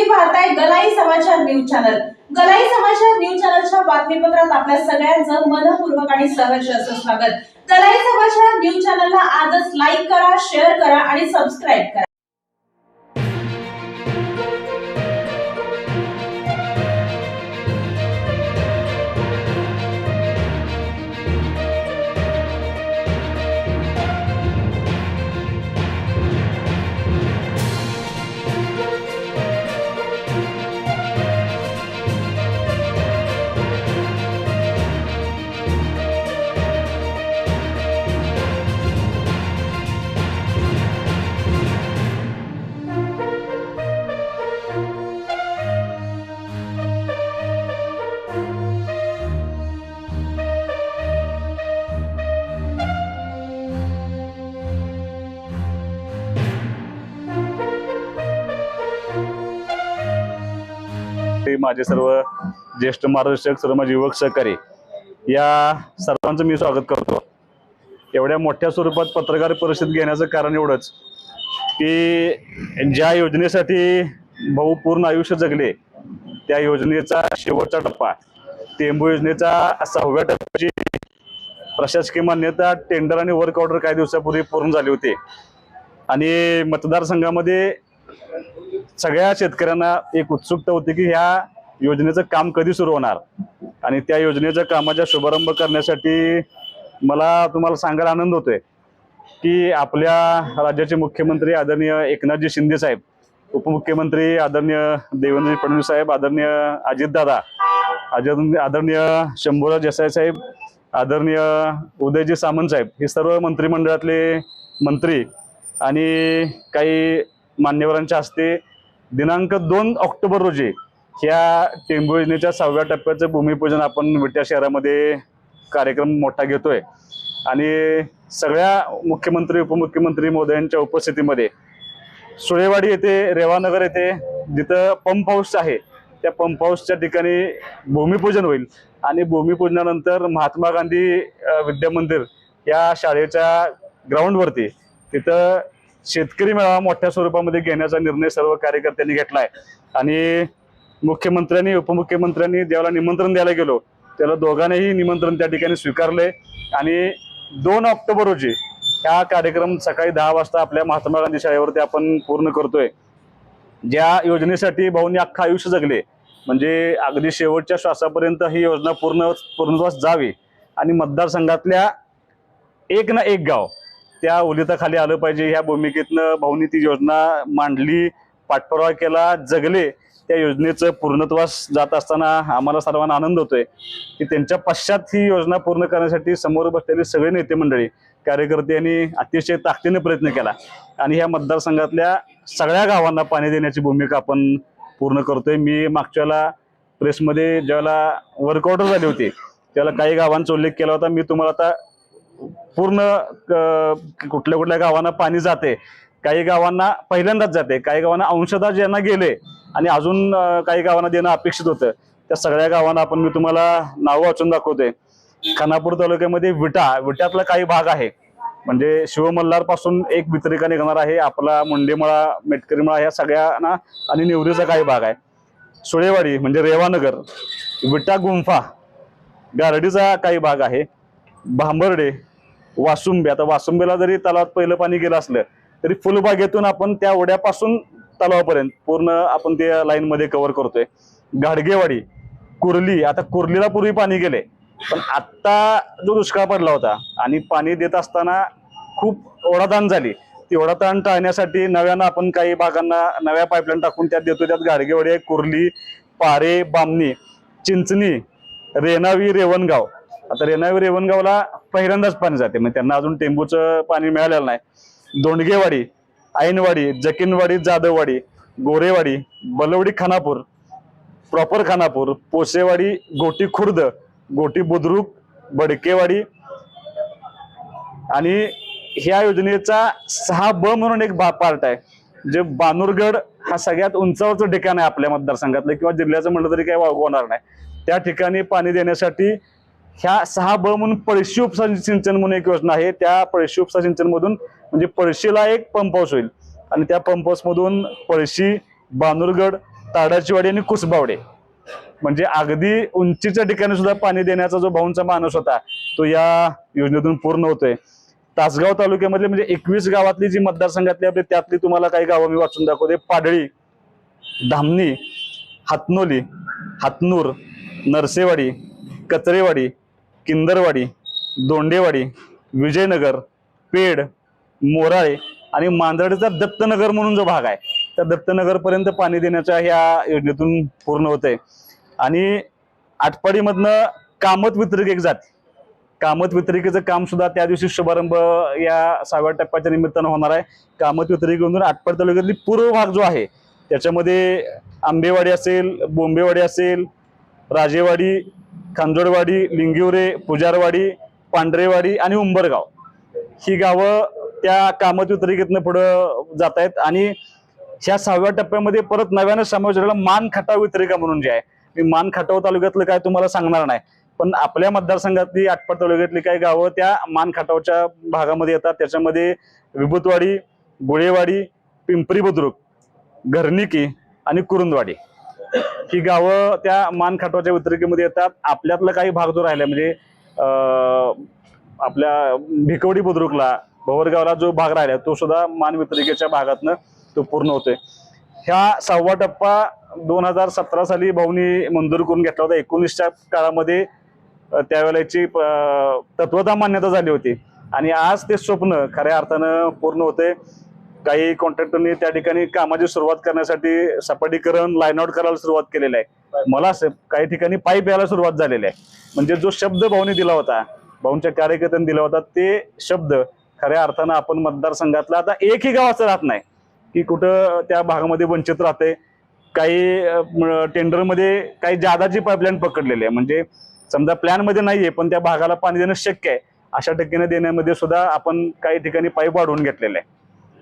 तुम्ही पाहताय गलाई समाचार न्यूज चॅनल. गलाई समाचार न्यूज चॅनलच्या बातमीपत्रात आपल्या सगळ्यांचं मनपूर्वक आणि सहर्ष असं स्वागत. गलाई समाचार न्यूज चॅनलला आजच लाईक करा शेअर करा आणि सबस्क्राईब करा. माझे सर्व ज्येष्ठ मार्गदर्शक सर्व माझे युवक सहकारी या सर्वांचं मी स्वागत करतो. एवढ्या मोठ्या स्वरूपात पत्रकार परिषद घेण्याचं कारण एवढंच की ज्या योजनेसाठी भाऊ पूर्ण आयुष्य जगले त्या योजनेचा शेवटचा टप्पा टेंबू योजनेचा सहाव्या टप्प्याची प्रशासकीय मान्यता टेंडर आणि वर्क ऑर्डर काही दिवसापूर्वी पूर्ण झाली होती. आणि मतदारसंघामध्ये सगळ्या शेतकऱ्यांना एक उत्सुकता होती की ह्या योजनेचं काम कधी सुरू होणार? आणि त्या योजनेच्या कामाचा शुभारंभ करण्यासाठी मला तुम्हाला सांगायला आनंद होतोय की आपल्या राज्याचे मुख्यमंत्री आदरणीय एकनाथजी शिंदे साहेब उपमुख्यमंत्री आदरणीय देवेंद्र फडणवीस साहेब आदरणीय अजितदादा अजय आदरणीय शंभूराज देसाई साहेब आदरणीय उदयजी सामंत साहेब हे सर्व मंत्रिमंडळातले मंत्री आणि काही मान्यवरांच्या हस्ते दिनांक दोन ऑक्टोबर रोजी ह्या टेंबू योजनेच्या सहाव्या टप्प्याचं भूमिपूजन आपण विट्या शहरामध्ये कार्यक्रम मोठा घेतोय. आणि सगळ्या मुख्यमंत्री उपमुख्यमंत्री मोदयांच्या उपस्थितीमध्ये सुळेवाडी येथे रेवानगर येथे जिथं पंप हाऊस आहे त्या पंप हाऊसच्या ठिकाणी भूमिपूजन होईल. आणि भूमिपूजनानंतर महात्मा गांधी विद्यामंदिर या शाळेच्या ग्राउंडवरती तिथं शेतकरी मेळावा मोठ्या स्वरूपामध्ये घेण्याचा निर्णय सर्व कार्यकर्त्यांनी घेतला आहे आणि मुख्यमंत्र्यांनी उपमुख्यमंत्र्यांनी ज्याला निमंत्रण द्यायला गेलो त्याला दोघांनीही निमंत्रण त्या ठिकाणी स्वीकारले. आणि दोन ऑक्टोबर रोजी हा कार्यक्रम सकाळी दहा वाजता आपल्या महात्मा गांधी शाळेवरती आपण पूर्ण करतोय. ज्या योजनेसाठी भाऊंनी अख्खं आयुष्य जगले म्हणजे अगदी शेवटच्या श्वासापर्यंत ही योजना पूर्ण पूर्णत्वास जावी. आणि मतदारसंघातल्या एक ना एक गाव त्या ओलिताखाली आलं पाहिजे. ह्या भूमिकेतनं भाऊनी ती योजना मांडली पाठपुरावा केला जगले. त्या योजनेचं पूर्णत्वास जात असताना आम्हाला सर्वांना आनंद होतोय की त्यांच्या पश्चात ही योजना पूर्ण करण्यासाठी समोर बसलेले सगळे नेते मंडळी कार्यकर्ते यांनी अतिशय ताकदीने प्रयत्न केला. आणि ह्या मतदारसंघातल्या सगळ्या गावांना पाणी देण्याची भूमिका आपण पूर्ण करतोय. मी मागच्याला प्रेसमध्ये ज्यावेळेला वर्कआउट झाली होती त्याला काही गावांचा उल्लेख केला होता. मी तुम्हाला आता पूर्ण कुठल्या कुठल्या गावांना पाणी जाते काही गावांना पहिल्यांदाच जाते काही गावांना अंशदा ज्यांना गेले आणि अजून काही गावांना देणं अपेक्षित होतं त्या सगळ्या गावांना आपण मी तुम्हाला नावं वाचून दाखवतोय. खानापूर तालुक्यामध्ये विटा विट्यातला काही भाग आहे. म्हणजे शिवमल्हारपासून एक वितरिका निघणार आहे आपला मुंडेमळा मेटकरीमळा ह्या सगळ्यांना आणि निवरीचा काही भाग आहे. सुळेवाडी म्हणजे रेवानगर विटा गुंफा गारडीचा काही भाग आहे. भांबर्डे वासुंबे. आता वासुंबेला जरी तलावात पहिलं पाणी गेलं असलं तरी फुलबागेतून आपण त्या ओढ्यापासून तलावापर्यंत पूर्ण आपण त्या लाईनमध्ये कव्हर करतोय. गाडगेवाडी कुर्ली आता कुर्लीला पूर्वी पाणी गेले पण आत्ता जो दुष्काळ पडला होता आणि पाणी देत असताना खूप ओढाताण झाली. ती ओढाताण टाळण्यासाठी नव्यानं आपण काही भागांना नव्या पाईपलाईन टाकून त्यात देतो त्यात गाडगेवाडी आहे कुर्ली पारे बामणी चिंचणी रेणावी रेवणगाव. आता रेणावी रेवणगावला पहिल्यांदाच पाणी जाते. म्हणजे त्यांना अजून टेंबूचं पाणी मिळालेलं नाही. दोंडगेवाडी ऐनवाडी जकीनवाडी जाधववाडी गोरेवाडी बलवडी खानापूर प्रॉपर खानापूर पोसेवाडी गोटी खुर्द गोटी बुद्रुक बडकेवाडी आणि ह्या योजनेचा सहा ब म्हणून एक भा पार्ट आहे. जे बानूरगड हा सगळ्यात उंचावरचं ठिकाण आहे आपल्या मतदारसंघातलं किंवा जिल्ह्याचं म्हटलं तरी काही वाव होणार नाही. त्या ठिकाणी पाणी देण्यासाठी ह्या सहा ब म्हणून पळशी उपसा सिंचन म्हणून एक योजना आहे. त्या पळशी उपसा सिंचन मधून म्हणजे पळशीला एक पंप हाऊस होईल. आणि त्या पंप हाऊस मधून पळशी बानूरगड ताडाचीवाडी आणि कुसबावडे. म्हणजे अगदी उंचीच्या ठिकाणी सुद्धा पाणी देण्याचा जो भाऊंचा माणूस होता तो या योजनेतून पूर्ण होतोय. तासगाव तालुक्यामधले म्हणजे एकवीस गावातली जी मतदारसंघातली आपली त्यातली तुम्हाला काही गावं मी वाचून दाखवते. पाडळी धामणी हातनोली हातनूर नरसेवाडी कचरेवाडी किंदरवाडी दोंडेवाडी विजयनगर पेड मोराळे आणि मांदरडेचा दत्तनगर म्हणून जो भाग आहे त्या दत्तनगरपर्यंत पाणी देण्याच्या ह्या योजनेतून पूर्ण होतंय. आणि आटपाडीमधनं कामत वितरिक एक जाते. कामत वितरिकेचं काम सुद्धा त्या दिवशी शुभारंभ या सहाव्या टप्प्याच्या निमित्तानं होणार आहे. कामत वितरिकेमधून आटपाडी तालुक्यातली पूर्व भाग जो आहे त्याच्यामध्ये आंबेवाडी असेल बोंबेवाडी असेल राजेवाडी खांजोडवाडी लिंगिवरे पुजारवाडी पांढरेवाडी आणि उंबरगाव. ही गावं त्या कामत वितरिकेतनं पुढं जात आहेत आणि ह्या सहाव्या टप्प्यामध्ये परत नव्यानं समावेश झालेला मान खटाव वितरिका म्हणून जे आहे. मी मान खटाव तालुक्यातलं काय तुम्हाला सांगणार नाही पण आपल्या मतदारसंघातली आटपाड तालुक्यातली काही गावं त्या मान खटावच्या भागामध्ये येतात. त्याच्यामध्ये विभूतवाडी गुळेवाडी पिंपरी बुद्रुक घरनिकी आणि कुरुंदवाडी. ही गावं त्या मानखटवाच्या वितरिकेमध्ये येतात. आपल्यातला काही भाग जो राहिला म्हणजे अं, आपल्या भिकवडी बुद्रुकला भवरगावला जो भाग राहिला तो सुद्धा मान वितरिकेच्या भागातनं तो पूर्ण होतोय. ह्या सहावा टप्पा दोन हजार सतरा साली भाऊनी मंजूर करून घेतला होता. एकोणीसच्या काळामध्ये त्यावेळेची तत्वता मान्यता झाली होती. आणि आज ते स्वप्न खऱ्या अर्थानं पूर्ण होते काही कॉन्ट्रॅक्टरनी त्या ठिकाणी कामाची सुरुवात करण्यासाठी सपाटीकरण लाईन आउट करायला सुरुवात केलेली आहे. मला असं काही ठिकाणी पाईप यायला सुरुवात झालेली आहे. म्हणजे जो शब्द भाऊनी दिला होता भाऊंच्या कार्यकर्त्यांनी दिला होता ते शब्द खऱ्या अर्थानं आपण मतदारसंघातला आता एकही गाव असं राहत नाही की कुठं त्या भागामध्ये वंचित राहते. काही टेंडरमध्ये काही जादाची पाईपलाईन पकडलेली आहे. म्हणजे समजा प्लॅनमध्ये नाहीये पण त्या भागाला पाणी देणं शक्य आहे. अशा टक्केने देण्यामध्ये सुद्धा आपण काही ठिकाणी पाईप वाढवून घेतलेलं आहे.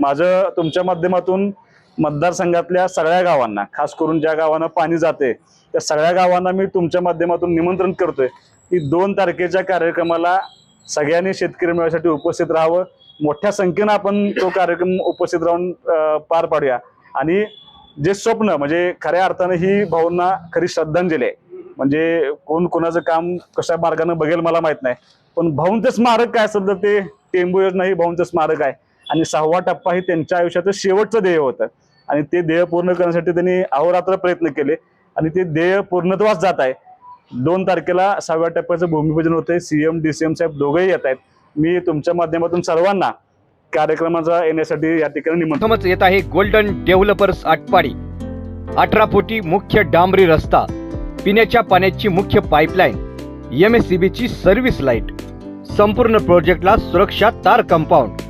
माझं तुमच्या माध्यमातून मतदारसंघातल्या सगळ्या गावांना खास करून ज्या गावांना पाणी जाते त्या सगळ्या गावांना मी तुमच्या माध्यमातून निमंत्रण करतोय की दोन तारखेच्या कार्यक्रमाला सगळ्यांनी शेतकरी मेळ्यासाठी उपस्थित राहावं. मोठ्या संख्येनं आपण तो कार्यक्रम उपस्थित राहून पार पाडूया. आणि जे स्वप्न म्हणजे खऱ्या अर्थानं ही भाऊंना खरी श्रद्धांजली आहे. म्हणजे कोण कोणाचं काम कशा मार्गानं बघेल मला माहीत नाही. पण भाऊंचं स्मारक काय असेल तर ते टेंबू योजना ही भाऊंचं स्मारक आहे. आणि सहावा टप्पा हे त्यांच्या आयुष्याचं शेवटचं ध्येय होतं. आणि ते ध्येय पूर्ण करण्यासाठी त्यांनी अहोरात्र प्रयत्न केले. आणि ते ध्येय पूर्णत्वास जात आहे. दोन तारखेला सहाव्या टप्प्याचं भूमिपूजन होतंय. सीएम एम साहेब दोघेही येत आहेत. मी तुमच्या माध्यमातून सर्वांना कार्यक्रमाचा येण्यासाठी या ठिकाणी निमंत्रण येत आहे गोल्डन डेव्हलपर्स आटपाडी. अठरा फुटी मुख्य डांबरी रस्ता पिण्याच्या पाण्याची मुख्य पाईपलाईन एम एस सी बीची सर्व्हिस लाइट संपूर्ण प्रोजेक्टला सुरक्षा तार कंपाऊंड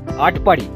आटपाडी